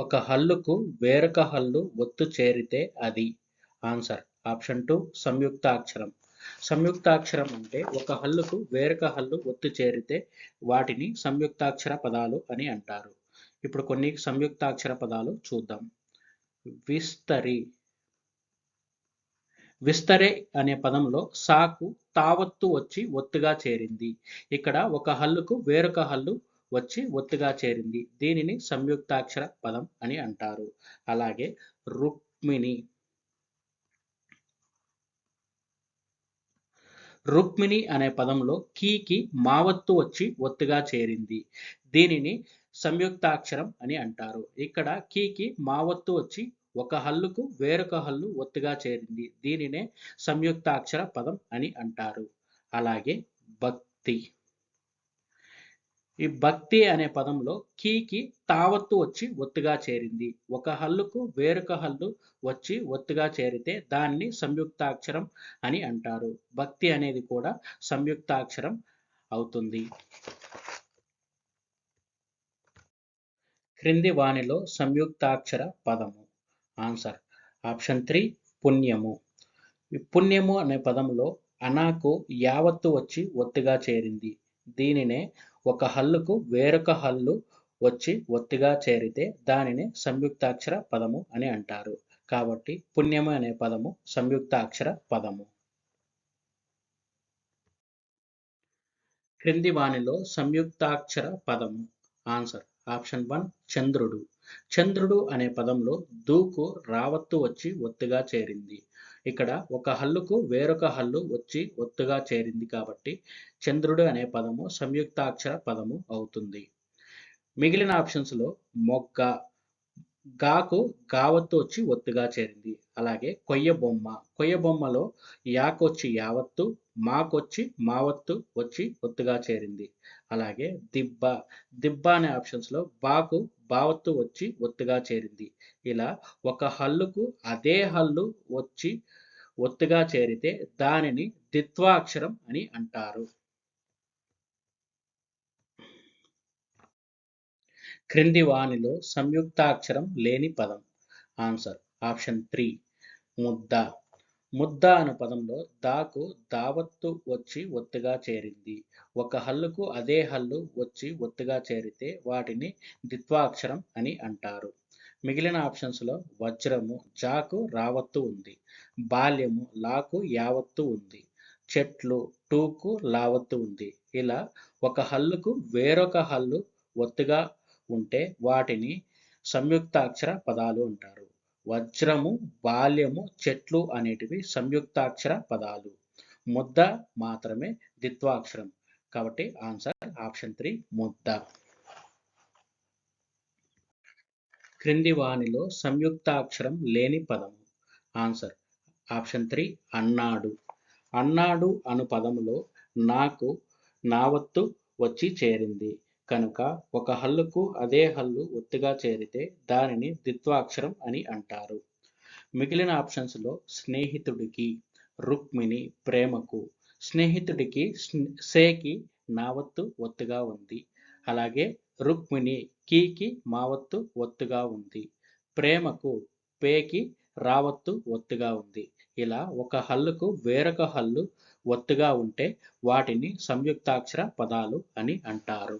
ఒక హల్లుకు వేరొక హల్లు ఒత్తు చేరితే అది. ఆన్సర్. ఆప్షన్ టూ సంయుక్తాక్షరం. సంయుక్తాక్షరం అంటే ఒక హల్లుకు వేరొక హల్లు ఒత్తు చేరితే వాటిని సంయుక్తాక్షర పదాలు అని అంటారు. ఇప్పుడు కొన్ని సంయుక్తాక్షర పదాలు చూద్దాం. విస్తరి. విస్తరే అనే పదంలో సాకు తావత్తు వచ్చి ఒత్తుగా చేరింది. ఇక్కడ ఒక హల్లుకు వేరొక హల్లు వచ్చి ఒత్తుగా చేరింది. దీనిని సంయుక్తాక్షర పదం అని అంటారు. అలాగే రుక్మిణి. రుక్మిణి అనే పదంలో కీకి మావత్తు వచ్చి ఒత్తుగా చేరింది. దీనిని సంయుక్తాక్షరం అని అంటారు. ఇక్కడ కీకి మావత్తు వచ్చి ఒక హల్లుకు వేరొక హల్లు ఒత్తుగా చేరింది. దీనినే సంయుక్తాక్షర పదం అని అంటారు. అలాగే భక్తి. ఈ భక్తి అనే పదంలో కీకి తావత్తు వచ్చి ఒత్తుగా చేరింది. ఒక హల్లుకు వేరొక హల్లు వచ్చి ఒత్తుగా చేరితే దాన్ని సంయుక్తాక్షరం అని అంటారు. భక్తి అనేది కూడా సంయుక్తాక్షరం అవుతుంది. క్రింది వాణిలో సంయుక్తాక్షర పదము. ఆన్సర్ ఆప్షన్ త్రీ పుణ్యము. ఈ పుణ్యము అనే పదంలో అనాకు యావత్తు వచ్చి ఒత్తుగా చేరింది. దీనినే ఒక హల్లుకు వేరొక హల్లు వచ్చి ఒత్తిగా చేరితే దానిని సంయుక్తాక్షర పదము అని అంటారు. కాబట్టి పుణ్యము అనే పదము సంయుక్తాక్షర పదము. క్రింది వాణిలో సంయుక్తాక్షర పదము. ఆన్సర్ ఆప్షన్ వన్ చంద్రుడు. చంద్రుడు అనే పదంలో దూకు రావత్తు వచ్చి ఒత్తుగా చేరింది. ఇక్కడ ఒక హల్లుకు వేరొక హల్లు వచ్చి ఒత్తుగా చేరింది కాబట్టి చంద్రుడు అనే పదము సంయుక్తాక్షర పదము అవుతుంది. మిగిలిన ఆప్షన్స్లో మొగ్గ గాకు గావత్తు వచ్చి ఒత్తుగా చేరింది. అలాగే కొయ్య బొమ్మ. కొయ్య బొమ్మలో యాకొచ్చి యావత్తు మాకొచ్చి మావత్తు వచ్చి ఒత్తుగా చేరింది. అలాగే దిబ్బ. దిబ్బ అనే ఆప్షన్స్లో బాకు బావత్తు వచ్చి ఒత్తుగా చేరింది. ఇలా ఒక హల్లుకు అదే హల్లు వచ్చి ఒత్తుగా చేరితే దానిని దిత్వాక్షరం అని అంటారు. క్రింది వానిలో సంయుక్తాక్షరం లేని పదం. ఆన్సర్ ఆప్షన్ త్రీ ముద్ద. ముద్ద అనే పదంలో దాకు దావత్తు వచ్చి ఒత్తుగా చేరింది. ఒక హల్లుకు అదే హల్లు వచ్చి ఒత్తుగా చేరితే వాటిని ద్విత్వాక్షరం అని అంటారు. మిగిలిన ఆప్షన్స్లో వజ్రము జాకు రావత్తు ఉంది. బాల్యము లాకు యావత్తు ఉంది. చెట్లు టూకు లావత్తు ఉంది. ఇలా ఒక హల్లుకు వేరొక హల్లు ఒత్తుగా ఉంటే వాటిని సంయుక్తాక్షర పదాలు అంటారు. వజ్రము బాల్యము చెట్లు అనేటివి సంయుక్తాక్షర పదాలు. ముద్ద మాత్రమే ద్విత్వాక్షరం. కాబట్టి ఆన్సర్ ఆప్షన్ త్రీ ముద్ద. క్రింది వానిలో సంయుక్తాక్షరం లేని పదము. ఆన్సర్ ఆప్షన్ త్రీ అన్నాడు. అన్నాడు అను పదములో నాకు నావత్తు వచ్చి చేరింది. కనుక ఒక హల్లుకు అదే హల్లు ఒత్తుగా చేరితే దానిని ద్విత్వాక్షరం అని అంటారు. మిగిలిన ఆప్షన్స్లో స్నేహితుడికి రుక్మిణి ప్రేమకు స్నేహితుడికి సేకి నావత్తు ఒత్తుగా ఉంది. అలాగే రుక్మిణి కీకి మావత్తు ఒత్తుగా ఉంది. ప్రేమకు పేకి రావత్తు ఒత్తుగా ఉంది. ఇలా ఒక హల్లుకు వేరొక హల్లు ఒత్తుగా ఉంటే వాటిని సంయుక్తాక్షర పదాలు అని అంటారు.